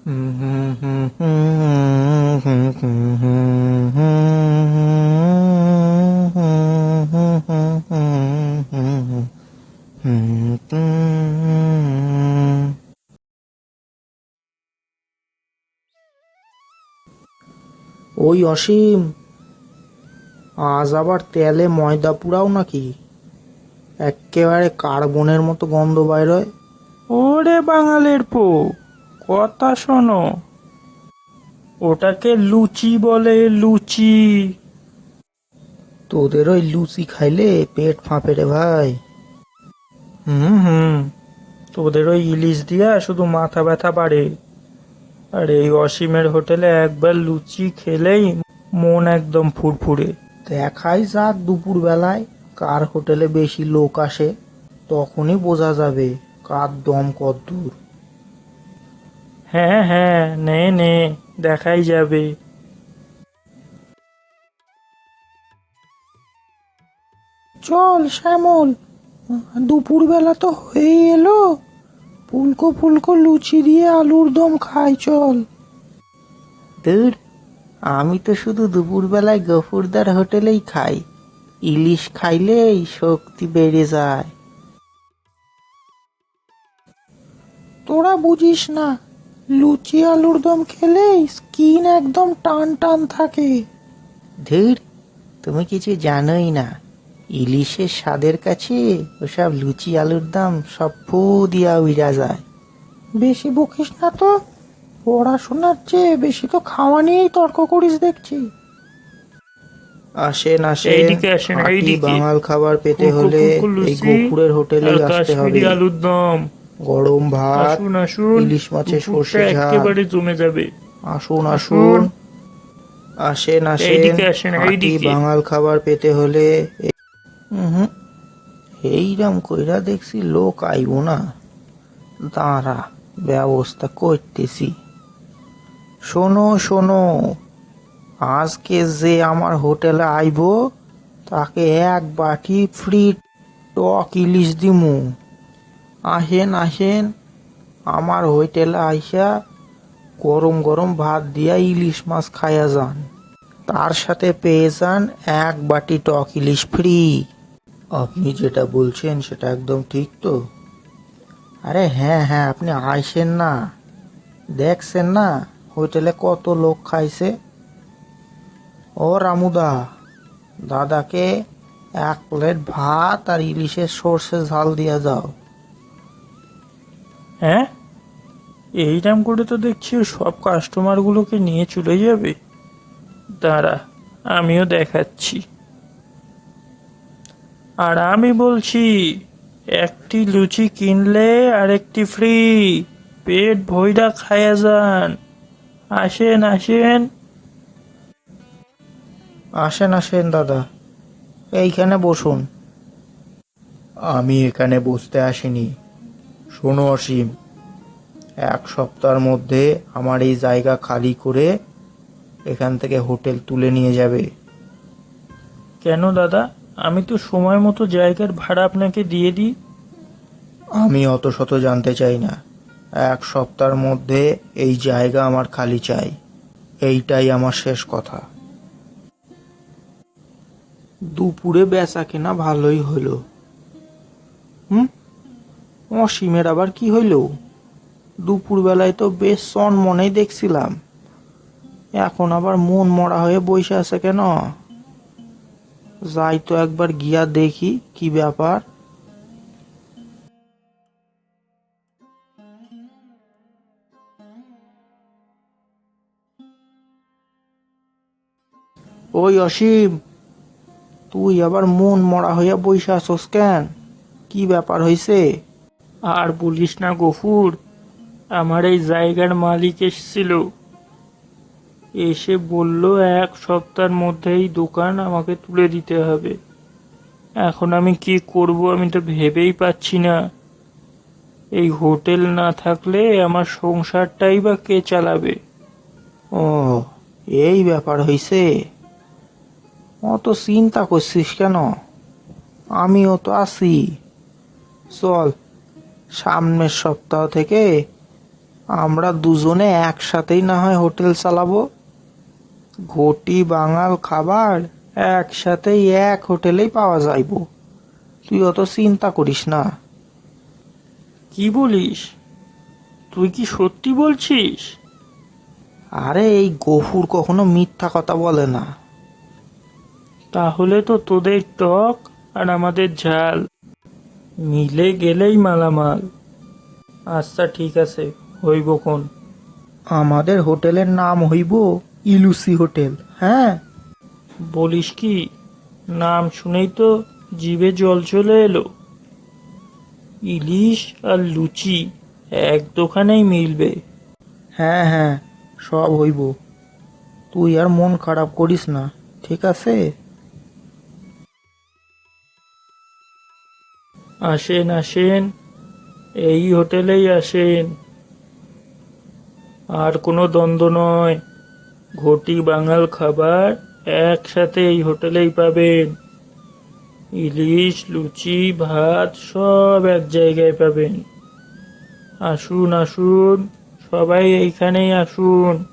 ওই অসীম, আজ আবার তেলে ময়দা পুরাও নাকি? একেবারে কার্বনের মতো গন্ধ বাইরয় ওরে বাঙালের পো কথা শোনো। ওটাকে লুচি বলে লুচি। তোদের ওই লুচি খাইলে পেট ফাঁপে রে ভাই। হুম হুম। তোদের ওই ইলিশ দিয়া শুধু মাথা ব্যথা বাড়ে। আর এই অসীমের হোটেলে একবার লুচি খেলেই মন একদম ফুরফুরে। দেখাই যাক দুপুর বেলায় কার হোটেলে বেশি লোক আসে তখনই বোঝা যাবে কার দম কদ্দূর দূর হ্যাঁ হ্যাঁ নে নে দেখাই যাবে। চল শ্যামল দুপুর বেলা তো হয়েই এলো। ফুলকো ফুলকো লুচি দিয়ে আলুর দম খাই চল। দূর আমি তো শুধু দুপুর বেলায় গফুরদার হোটেলেই খাই। ইলিশ খাইলেই শক্তি বেড়ে যায়। তোরা বুঝিস না লুচি আলুর দম খেলে স্কিন একদম টান টান থাকে। ধীর তুমি কিছু জানোই না। ইলিশের স্বাদের কাছে ওসব লুচি আলুর দাম সব ফু দিয়া উইরা যায়। বেশি বকিস না তো পড়াশোনার চেয়ে বেশি তো খাওয়া নিয়েই তর্ক করিস দেখছি। আসেন আসেন এইদিকে আসেন, খাঁটি এইদিকে। বাঙাল খাবার পেতে হলে এই লুচি গোপুরের হোটেলে আর আসতে হবে। কাশ্মীরি আলুর দম। গরম ভাত আসুন আসুন। ইলিশ মাছের সর্ষে ঝাল। একেবারে জমে যাবে। আসুন আসুন। আসেন আসেন। এইদিকে। বাঙাল খাবার পেতে হলে এইরাম কইরা দেখছি লোক আইব না। দাঁড়া ব্যবস্থা করতেছি। শোনো শোনো। আজকে যে আমার হোটেলে আইব তাকে এক বাটি ফ্রি টক ইলিশ দিমু। আসেন আসেন আমার হোটেলে আইসা গরম গরম ভাত দিয়া ইলিশ মাছ খায়া যান। তার সাথে পেয়ে যান এক বাটি টক ইলিশ ফ্রি। আপনি যেটা বলছেন সেটা একদম ঠিক তো। আরে হ্যাঁ হ্যাঁ আপনি আইসেন না। দেখছেন না হোটেলে কত লোক খাইছে? ও রামুদা, দাদাকে এক প্লেট ভাত আর ইলিশের সর্ষে ঝাল দিয়া যাও হ্যাঁ? এইরাম করে তো দেখছি ও সব কাস্টমারগুলোকে নিয়ে চলে যাবে। দাঁড়া আমিও দেখাচ্ছি। আর আমি বলছি একটি লুচি কিনলে আরেকটি ফ্রি পেট ভইরা খায়া যান। আসেন আসেন। আসেন আসেন দাদা। এইখানে বসুন। আমি এখানে বসতে আসিনি। শোনো অসীম এক সপ্তাহের মধ্যে আমার এই জায়গা খালি করে এখান থেকে হোটেল তুলে নিয়ে যাবে। কেন দাদা? আমি তো সময় মতো জায়গার ভাড়া আপনাকে দিয়ে দিই। আমি অত শত জানতে চাই না। এক সপ্তাহের মধ্যে এই জায়গা আমার খালি চাই। এইটাই আমার শেষ কথা। দুপুরে বেচা কেনা ভালোই হলো। হুম? অসীমের আবার কি হইল? দুপুর বেলায় তো বেশ সন মনেই দেখছিলাম। এখন আবার মন মরা হয়ে বসে আছে কেন? যাই তো একবার গিয়া দেখি কি ব্যাপার। ওই অসীম, তুই আবার মন মরা হইয়া বইসা আছস কেন? কি ব্যাপার হইছে? আর বলিস না গফুর, আমার এই জায়গার মালিক এসেছিল। এসে বলল, এক সপ্তাহের মধ্যেই দোকান আমাকে তুলে দিতে হবে। এখন আমি কি করব আমি তো ভেবেই পাচ্ছি না। এই হোটেল না থাকলে আমার সংসারটাই বা কে চালাবে? ও, এই ব্যাপার হইছে? অত চিন্তা করছিস কেন? আমিও তো আছি। চল সামনের সপ্তাহ থেকে আমরা দুজনে একসাথেই না হয় হোটেল চালাবো। ঘটি, বাঙাল খাবার, একসাথেই এক হোটেলেই পাওয়া যাইব। তুই অত চিন্তা করিস না। কি বলিস? তুই কি সত্যি বলছিস? আরে, এই গফুর কখনো মিথ্যা কথা বলে না। তাহলে তো তোদের টক আর আমাদের ঝাল। মিলে গেলেই মালামাল। আচ্ছা ঠিক আছে হইব কোন? আমাদের হোটেলের নাম হইব ইলুসি হোটেল হ্যাঁ? বলিস কি? নাম শুনেই তো জিভে জল চলে এলো। ইলিশ আর লুচি এক দোকানেই মিলবে। হ্যাঁ হ্যাঁ সব হইব। তুই আর মন খারাপ করিস না ঠিক আছে? আসেন আসেন। এই হোটেলেই আসেন। আর কোনো দ্বন্দ্ব নয়। ঘটি বাঙাল খাবার একসাথে এই হোটেলেই পাবেন। ইলিশ, লুচি, ভাত সব এক জায়গায় পাবেন। আসুন আসুন, সবাই এইখানেই আসুন।